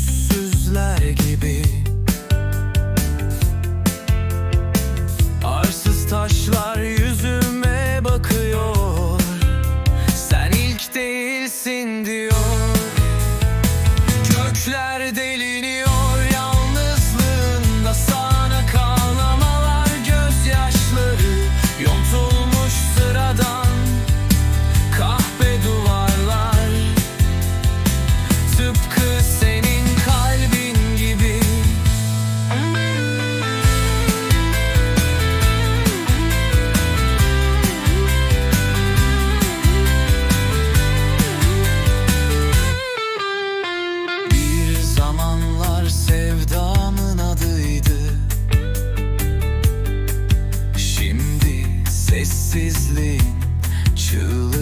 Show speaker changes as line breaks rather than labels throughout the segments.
yüzsüzler gibi. Arsız taşlar yüzüme bakıyor. Sen ilk değilsin diyor. Kökler deliniyor yalnızlığında sana sessizliğin çığlığı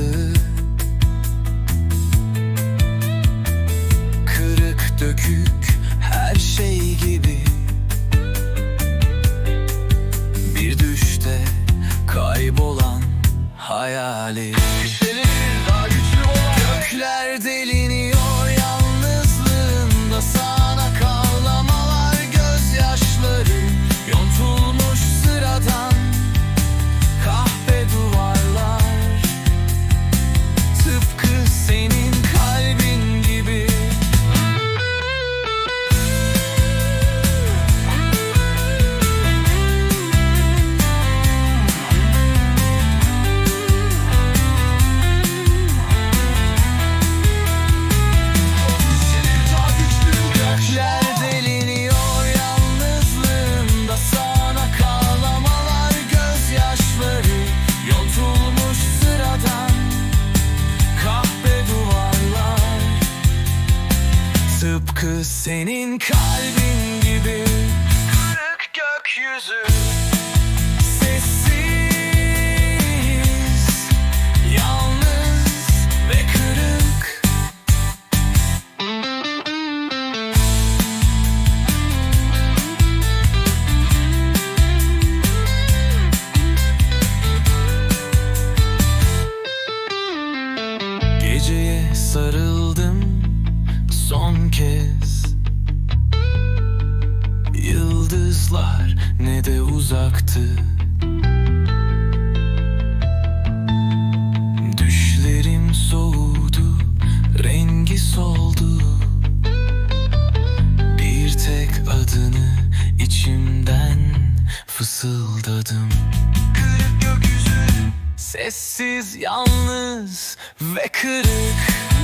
senin kalbin gibi. Kırık gökyüzü Yıldızlar ne de uzaktı. Düşlerim soğudu, rengi soldu. Bir tek adını içimden fısıldadım. Kırık gökyüzü Sessiz, yalnız ve kırık